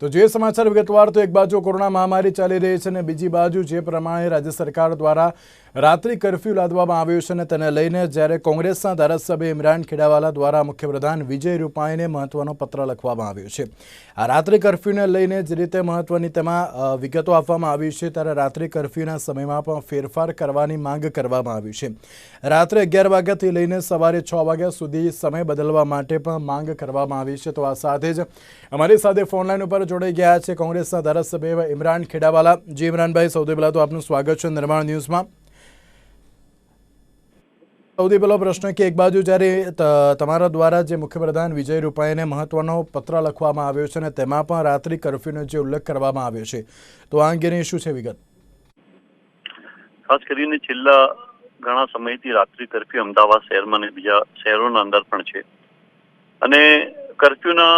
તો જે સમાચાર વિગતવાર. તો એક બાજુ કોરોના મહામારી ચાલી રહી છે અને બીજી બાજુ જે પ્રમાણે રાજ્ય સરકાર દ્વારા રાત્રિ કર્ફ્યુ લાદવામાં આવ્યું છે અને તેને લઈને જ્યારે કોંગ્રેસના ધારાસભ્ય ઇમરાન ખેડાવાલા દ્વારા મુખ્યપ્રધાન વિજય રૂપાણીને મહત્વનો પત્ર લખવામાં આવ્યો છે. આ રાત્રિ કર્ફ્યુને લઈને જે રીતે મહત્વની તેમાં વિગતો આપવામાં આવી છે, ત્યારે રાત્રિ કર્ફ્યુના સમયમાં પણ ફેરફાર કરવાની માંગ કરવામાં આવી છે. રાત્રે અગિયાર વાગ્યાથી લઈને સવારે છ વાગ્યા સુધી સમય બદલવા માટે પણ માંગ કરવામાં આવી છે. તો આ સાથે જ અમારી સાથે ફોનલાઈન ઉપર જોડાઈ ગયા છે કોંગ્રેસના ધારાસભ્ય એવા ઇમરાન ખેડાવાલા. જી ઇમરાનભાઈ, સૌથી પહેલાં તો આપનું સ્વાગત છે નિર્માણ ન્યૂઝમાં. સૌથી પહેલો પ્રશ્ન કે એક બાજુ જ્યારે તમારા દ્વારા જે મુખ્યપ્રધાન વિજય રૂપાણીને મહત્વનો પત્ર લખવામાં આવ્યો છે અને તેમાં પણ રાત્રિ કરફ્યુનો જે ઉલ્લેખ કરવામાં આવ્યો છે, તો આ અંગેની શું છે વિગત? ખાસ કરીને છેલ્લા ઘણા સમયથી રાત્રિ કરફ્યુ અમદાવાદ શહેરમાં અને બીજા શહેરોના અંદર પણ છે. અને કર્ફ્યુના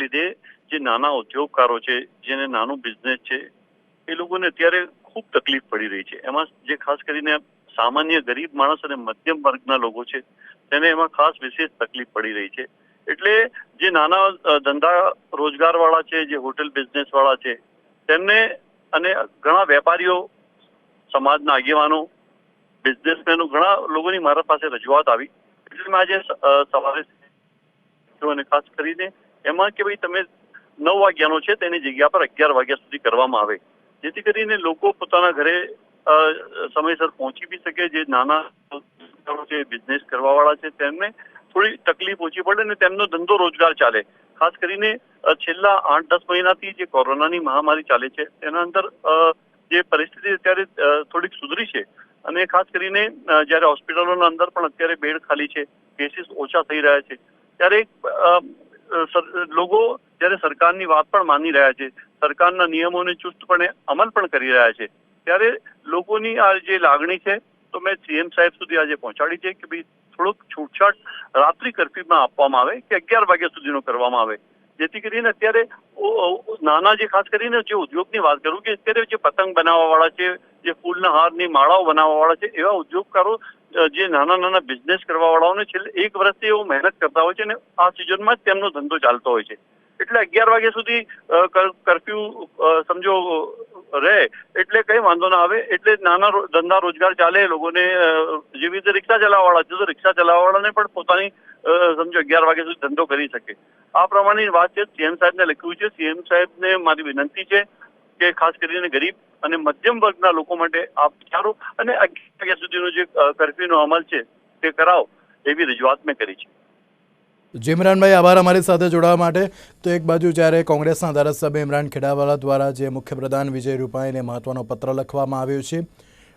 લીધે જે નાના ઉદ્યોગકારો છે, જેને નાનું બિઝનેસ છે, એ લોકોને અત્યારે ખૂબ તકલીફ પડી રહી છે. એમાં જે ખાસ કરીને સામાન્ય ગરીબ માણસ અને મધ્યમ વર્ગના લોકો છે, તેને એમાં ખાસ વિશેષ તકલીફ પડી રહી છે. એટલે જે નાના ધંધા રોજગાર વાળા છે, જે હોટેલ બિઝનેસ વાળા છે, તેમને અને ઘણા વેપારીઓ, સમાજના આગેવાનો બિઝનેસમેનો ઘણા લોકોની મારા પાસે રજૂઆત આવી. એટલે મેં આજે સવારે અને ખાસ કરીને એમાં કે ભાઈ તમે નવ વાગ્યાનો છે, તેની જગ્યા પર અગિયાર વાગ્યા સુધી કરવામાં આવે. જેથી કરીને લોકો પોતાના ઘરે સમયસર પહોંચી બી શકે. જે નાના છે બિઝનેસ કરવાવાળા છે, તેમને થોડી તકલીફ ઓછી પડે અને તેમનો ધંધો રોજગાર ચાલે. ખાસ કરીને છેલ્લા આઠ દસ મહિનાથી જે કોરોનાની મહામારી ચાલે છે, તેના અંદર જે પરિસ્થિતિ અત્યારે થોડીક સુધરી છે. અને ખાસ કરીને જ્યારે હોસ્પિટલોના અંદર પણ અત્યારે બેડ ખાલી છે કેસીસ ઓછા થઈ રહ્યા છે. ત્યારે લોકો જ્યારે સરકારની વાત પણ માની રહ્યા છે, સરકારના નિયમોને ચુસ્તપણે અમલ પણ કરી રહ્યા છે, ત્યારે લોકોની આ જે લાગણી છે, તો મેં સીએમ સાહેબ સુધી આજે પહોંચાડી છે કે ભાઈ થોડુંક છૂટછાટ રાત્રિ કરફ્યુમાં આપવામાં આવે કે અગિયાર વાગ્યા સુધીનો કરવામાં આવે. જેથી કરીને અત્યારે નાના જે ખાસ કરીને જે ઉદ્યોગની વાત કરું કે અત્યારે જે પતંગ બનાવવા વાળા છે જે ફૂલના હારની માળાઓ બનાવવા વાળા છે, એવા ઉદ્યોગકારો જે નાના નાના બિઝનેસ કરવા વાળાઓને છેલ્લે એક વર્ષથી એવો મહેનત કરતા હોય છે અને આ સિઝનમાં જ તેમનો ધંધો ચાલતો હોય છે. એટલે અગિયાર વાગ્યા સુધી કર્ફ્યુ સમજો, રહે, એટલે કઈ વાંધો ના આવે. એટલે નાના ધંધા રોજગાર ચાલે, લોકોને જેવી રીતે રિક્ષા ચલાવવાળા છે તો રિક્ષા ચલાવવાળાને પણ પોતાની સમજો, અગિયાર વાગ્યા સુધી ધંધો કરી શકે. આ પ્રમાણેની વાત છે સીએમ સાહેબને લખ્યું છે. સીએમ સાહેબને મારી વિનંતી છે કે ખાસ કરીને ગરીબ અને મધ્યમ વર્ગના લોકો માટે આપ વિચારો અને અગિયાર વાગ્યા સુધીનો જે કરફ્યુનો અમલ છે તે કરાવો એવી રજૂઆત મેં કરી છે. જી ઇમરાનભાઈ આભાર અમારી સાથે જોડાવા માટે. તો એક બાજુ જ્યારે કોંગ્રેસના ધારાસભ્ય ઇમરાન ખેડાવાલા દ્વારા જે મુખ્યપ્રધાન વિજય રૂપાણીને મહત્વનો પત્ર લખવામાં આવ્યો છે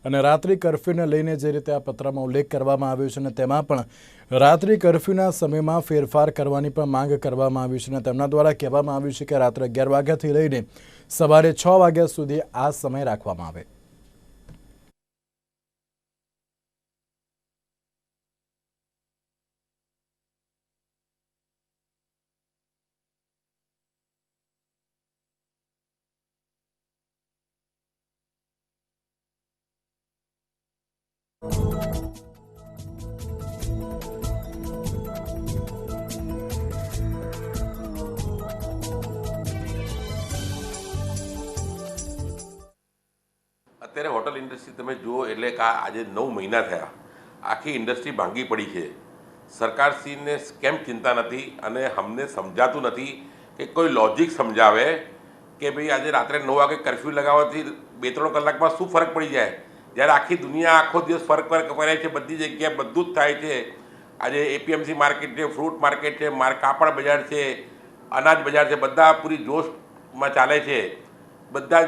અને રાત્રિ કર્ફ્યુને લઈને જે રીતે આ પત્રમાં ઉલ્લેખ કરવામાં આવ્યો છે અને તેમાં પણ રાત્રિ કર્ફ્યુના સમયમાં ફેરફાર કરવાની પણ માંગ કરવામાં આવી છે અને તેમના દ્વારા કહેવામાં આવ્યું છે કે રાત્રે અગિયાર વાગ્યાથી લઈને સવારે છ વાગ્યા સુધી આ સમય રાખવામાં આવે. અત્યારે હોટલ ઇન્ડસ્ટ્રી તમે જુઓ એટલે કે આજે નવ મહિના થયા. આખી ઇન્ડસ્ટ્રી ભાંગી પડી છે. સરકારશ્રીને કેમ ચિંતા નથી અને અમને સમજાતું નથી કે કોઈ લોજિક સમજાવે કે ભાઈ આજે રાત્રે નવ વાગે કરફ્યુ લગાવવાથી બે ત્રણ કલાકમાં શું ફરક પડી જાય? જ્યારે આખી દુનિયા આખો દિવસ ફરક ફરક કરે છે, બધી જગ્યાએ બધું જ થાય છે. આજે એપીએમસી માર્કેટ છે ફ્રૂટ માર્કેટ છે, માર કાપડ બજાર છે, અનાજ બજાર છે, બધા પૂરી જોશમાં ચાલે છે. બધા જ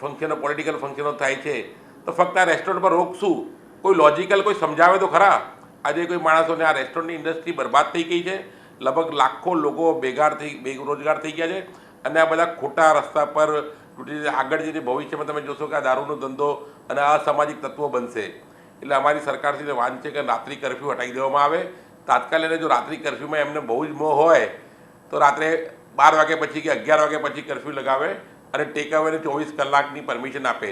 ફંક્શનો પોલિટિકલ ફંક્શનો થાય છે. તો ફક્ત આ રેસ્ટોરન્ટ પર રોકશું. કોઈ લોજિકલ કોઈ સમજાવે તો ખરા. આજે કોઈ માણસોને આ રેસ્ટોરન્ટની ઇન્ડસ્ટ્રી બરબાદ થઈ ગઈ છે. લગભગ લાખો લોકો બેગાર થઈ, બેરોજગાર થઈ ગયા છે. અને આ બધા ખોટા રસ્તા પર તૂટી જઈને આગળ જઈને ભવિષ્યમાં તમે જોશો કે આ દારૂનો ધંધો અને અસામાજિક તત્વો બનશે. એટલે અમારી સરકારશ્રીને વાંચ છે કે રાત્રિ કરફ્યુ હટાવી દેવામાં આવે. તાત્કાલિક જો રાત્રિ કરફ્યુમાં એમને બહુ જ મોહ હોય, તો રાત્રે બાર વાગ્યા પછી કે અગિયાર વાગ્યા પછી કર્ફ્યુ લગાવે અને ટેક અવેને ચોવીસ કલાકની પરમિશન આપે.